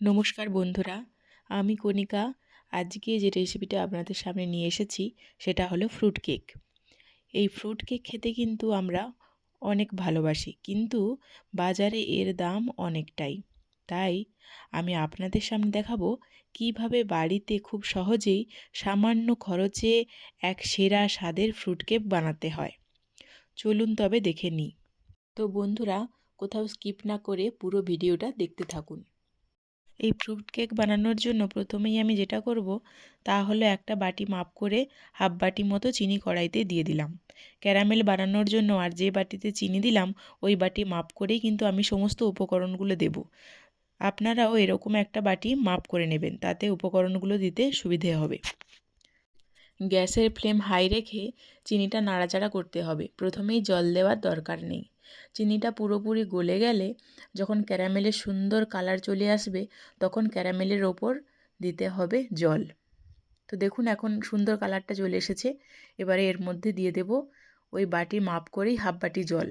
নমস্কার বন্ধুরা, আমি কণিকা। আজকে যে রেসিপিটা আপনাদের সামনে নিয়ে এসেছি, সেটা হলো ফ্রুট কেক এই ফ্রুট কেক খেতে কিন্তু আমরা অনেক ভালোবাসি, কিন্তু বাজারে এর দাম অনেকটাই। তাই আমি আপনাদের সামনে দেখাবো কীভাবে বাড়িতে খুব সহজেই সামান্য খরচে এক সেরা স্বাদের ফ্রুট কেক বানাতে হয়। চলুন তবে দেখে নিই। তো বন্ধুরা, কোথাও স্কিপ না করে পুরো ভিডিওটা দেখতে থাকুন। এই ফ্রুট কেক বানানোর জন্য প্রথমেই আমি যেটা করব, তা হলো একটা বাটি মাপ করে হাফ বাটি মতো চিনি কড়াইতে দিয়ে দিলাম। ক্যারামেল বানানোর জন্য আর যে বাটিতে চিনি দিলাম, ওই বাটি মাপ করেই কিন্তু আমি সমস্ত উপকরণগুলো দেব। আপনারাও এরকম একটা বাটি মাপ করে নেবেন, তাতে উপকরণগুলো দিতে সুবিধে হবে। গ্যাসের ফ্লেম হাই রেখে চিনিটা নাড়াচাড়া করতে হবে। প্রথমেই জল দেওয়ার দরকার নেই। চিনিটা পুরোপুরি গলে গেলে যখন ক্যারামেলের সুন্দর কালার চলে আসবে, তখন ক্যারামেলের ওপর দিতে হবে জল। তো দেখুন এখন সুন্দর কালারটা চলে এসেছে। এবারে এর মধ্যে দিয়ে দেব ওই বাটি মাপ করেই হাফ বাটি জল।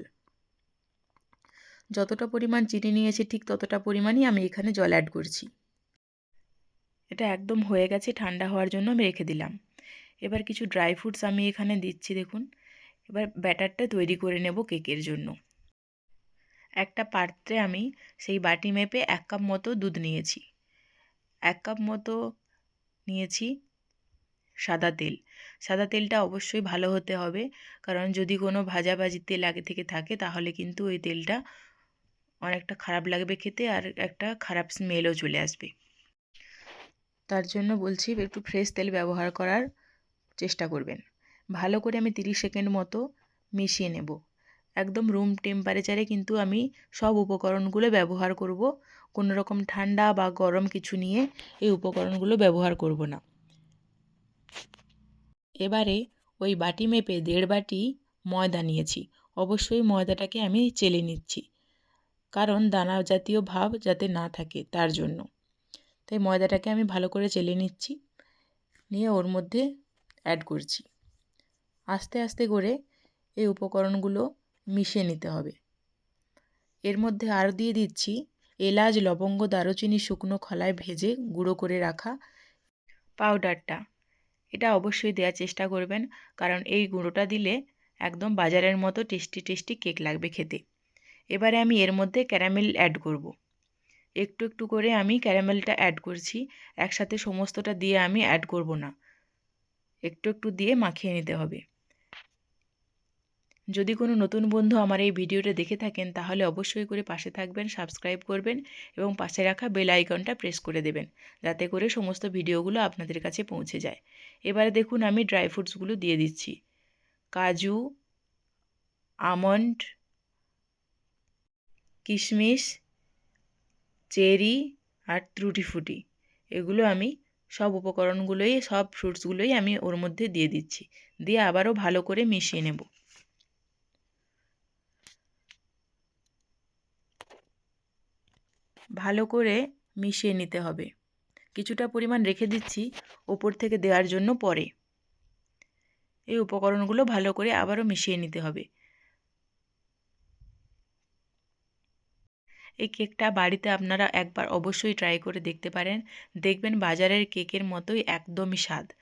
যতটা পরিমাণ চিনি নিয়েছি ঠিক ততটা পরিমাণই আমি এখানে জল অ্যাড করছি। এটা একদম হয়ে গেছে, ঠান্ডা হওয়ার জন্য আমি রেখে দিলাম। এবার কিছু ড্রাই ফ্রুটস আমি এখানে দিচ্ছি দেখুন। এবার ব্যাটারটা তৈরি করে নেব কেকের জন্য। একটা পাত্রে আমি সেই বাটি মেপে এক কাপ মতো দুধ নিয়েছি। এক কাপ মতো নিয়েছি সাদা তেল। সাদা তেলটা অবশ্যই ভালো হতে হবে, কারণ যদি কোনো ভাজাভাজি তেল আগে থেকে থাকে, তাহলে কিন্তু ওই তেলটা অনেকটা খারাপ লাগবে খেতে আর একটা খারাপ স্মেলও চলে আসবে। তার জন্য বলছি একটু ফ্রেশ তেল ব্যবহার করার চেষ্টা করবেন। ভালো করে আমি তিরিশ সেকেন্ড মতো মিশিয়ে নেব। একদম রুম টেম্পারেচারে কিন্তু আমি সব উপকরণগুলো ব্যবহার করব। কোনো রকম ঠান্ডা বা গরম কিছু নিয়ে এই উপকরণগুলো ব্যবহার করব না। এবারে ওই বাটি মেপে দেড় বাটি ময়দা নিয়েছি। অবশ্যই ময়দাটাকে আমি চেলে নিচ্ছি। কারণ দানা জাতীয় ভাব যাতে না থাকে তার জন্য। তাই ময়দাটাকে আমি ভালো করে চেলে নিচ্ছি। নিয়ে ওর মধ্যে অ্যাড করছি। আস্তে আস্তে করে এই উপকরণগুলো মিশিয়ে নিতে হবে। এর মধ্যে আরও দিয়ে দিচ্ছি এলাচ, লবঙ্গ, দারুচিনি, শুকনো খলায় ভেজে গুঁড়ো করে রাখা পাউডারটা। এটা অবশ্যই দেওয়ার চেষ্টা করবেন, কারণ এই গুঁড়োটা দিলে একদম বাজারের মতো টেস্টি টেস্টি কেক লাগবে খেতে। এবারে আমি এর মধ্যে ক্যারামেল অ্যাড করব। একটু একটু করে আমি ক্যারামেলটা অ্যাড করছি, একসাথে সমস্তটা দিয়ে আমি অ্যাড করব না। একটু একটু দিয়ে মাখিয়ে নিতে হবে। যদি কোনো নতুন বন্ধু আমার এই ভিডিওটা দেখে থাকেন, তাহলে অবশ্যই করে পাশে থাকবেন, সাবস্ক্রাইব করবেন এবং পাশে রাখা বেল আইকনটা প্রেস করে দেবেন, যাতে করে সমস্ত ভিডিওগুলো আপনাদের কাছে পৌঁছে যায়। এবারে দেখুন, আমি ড্রাই ফ্রুটসগুলো দিয়ে দিচ্ছি। কাজু, আমন্ড, কিশমিশ, চেরি আর ত্রুটি ফুটি এগুলো আমি সব উপকরণগুলোই, সব ফ্রুটসগুলোই আমি ওর মধ্যে দিয়ে দিচ্ছি। দিয়ে আবারও ভালো করে মিশিয়ে নেব। ভালো করে মিশিয়ে নিতে হবে। কিছুটা পরিমাণ রেখে দিচ্ছি ওপর থেকে দেওয়ার জন্য পরে। এই উপকরণগুলো ভালো করে আবারও মিশিয়ে নিতে হবে। এই কেকটা বাড়িতে আপনারা একবার অবশ্যই ট্রাই করে দেখতে পারেন। দেখবেন বাজারের কেকের মতোই একদমই স্বাদ।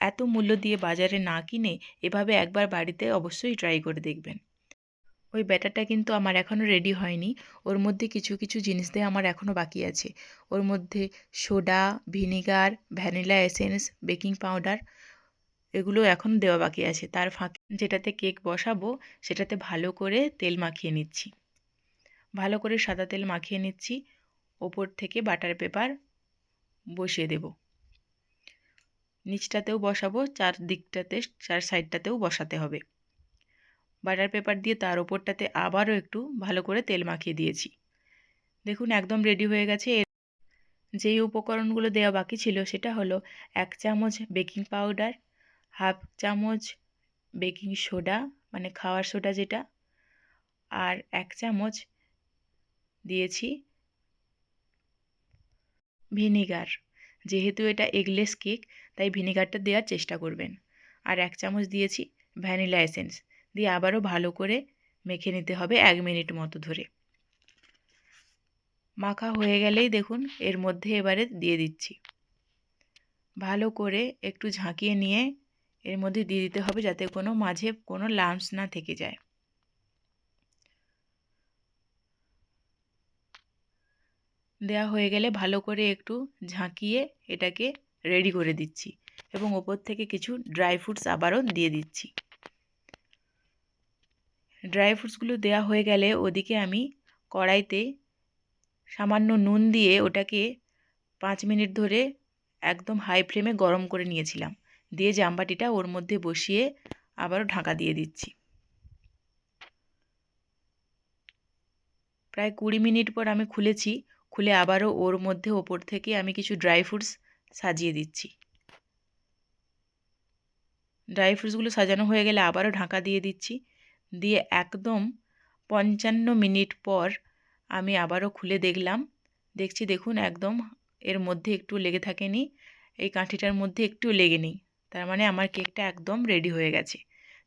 এত মূল্য দিয়ে বাজারে না কিনে এভাবে একবার বাড়িতে অবশ্যই ট্রাই করে দেখবেন। ওই ব্যাটারটা কিন্তু আমার এখনও রেডি হয়নি। ওর মধ্যে কিছু কিছু জিনিস দিয়ে আমার এখনও বাকি আছে। ওর মধ্যে soda, vinegar, vanilla essence, baking powder এগুলো এখন দেওয়া বাকি আছে। তার ফাঁকে যেটাতে কেক বসাবো, সেটাতে ভালো করে তেল মাখিয়ে নিচ্ছি। ভালো করে সাদা তেল মাখিয়ে নিচ্ছি। ওপর থেকে বাটার পেপার বসিয়ে দেব। নিচটাতেও বসাবো চার দিকটাতে চার সাইডটাতেও বসাতে হবে। বাটার পেপার দিয়ে তার ওপরটাতে আবারও একটু ভালো করে তেল মাখিয়ে দিয়েছি। দেখুন, একদম রেডি হয়ে গেছে। যেই উপকরণগুলো দেওয়া বাকি ছিল, সেটা হলো এক চামচ বেকিং পাউডার হাফ চামচ বেকিং সোডা মানে খাওয়ার সোডা যেটা, আর এক চামচ দিয়েছি ভিনিগার যেহেতু এটা এগলেস কেক তাই ভিনিগারটা দেওয়ার চেষ্টা করবেন। আর এক চামচ দিয়েছি ভ্যানিলা এসেন্স দিয়ে আবারও ভালো করে মেখে নিতে হবে এক মিনিট মতো ধরে। মাখা হয়ে গেলেই দেখুন, এর মধ্যে এবারে দিয়ে দিচ্ছি। ভালো করে একটু ঝাঁকিয়ে নিয়ে এর মধ্যে দিয়ে দিতে হবে যাতে কোনো মাঝে কোনো লাম্পস না থেকে যায়। দেওয়া হয়ে গেলে ভালো করে একটু ঝাঁকিয়ে এটাকে রেডি করে দিচ্ছি এবং ওপর থেকে কিছু ড্রাই ফ্রুটস আবারও দিয়ে দিচ্ছি। ড্রাই ফ্রুটসগুলো দেওয়া হয়ে গেলে ওদিকে আমি কড়াইতে সামান্য নুন দিয়ে ওটাকে পাঁচ মিনিট ধরে একদম হাই ফ্লেমে গরম করে নিয়েছিলাম। দিয়ে জামবাটিটা ওর মধ্যে বসিয়ে আবারও ঢাকা দিয়ে দিচ্ছি। প্রায় কুড়ি মিনিট পর আমি খুলেছি, খুলে আবারও ওর মধ্যে ওপর থেকে আমি কিছু ড্রাই ফ্রুটস সাজিয়ে দিচ্ছি। ড্রাই ফ্রুটসগুলো সাজানো হয়ে গেলে আবারও ঢাকা দিয়ে দিচ্ছি। দিয়ে একদম পঞ্চান্ন মিনিট পর আমি আবারও খুলে দেখলাম। দেখছি দেখুন একদম এর মধ্যে একটু লেগে থাকেনি, এই কাঠিটার মধ্যে একটু লেগে নেই। তার মানে আমার কেকটা একদম রেডি হয়ে গেছে।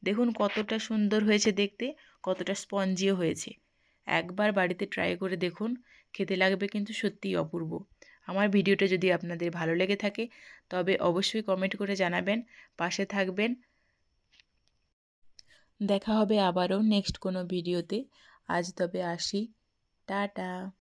দেখুন কতটা সুন্দর হয়েছে দেখতে, কতটা স্পঞ্জিও হয়েছে। একবার বাড়িতে ট্রাই করে দেখুন, খেতে লাগবে কিন্তু সত্যিই অপূর্ব। আমার ভিডিওটা যদি আপনাদের ভালো লেগে থাকে, তবে অবশ্যই কমেন্ট করে জানাবেন, পাশে থাকবেন দেখা হবে আবারও নেক্সট কোনো ভিডিওতে আজ তবে আসি। টাটা।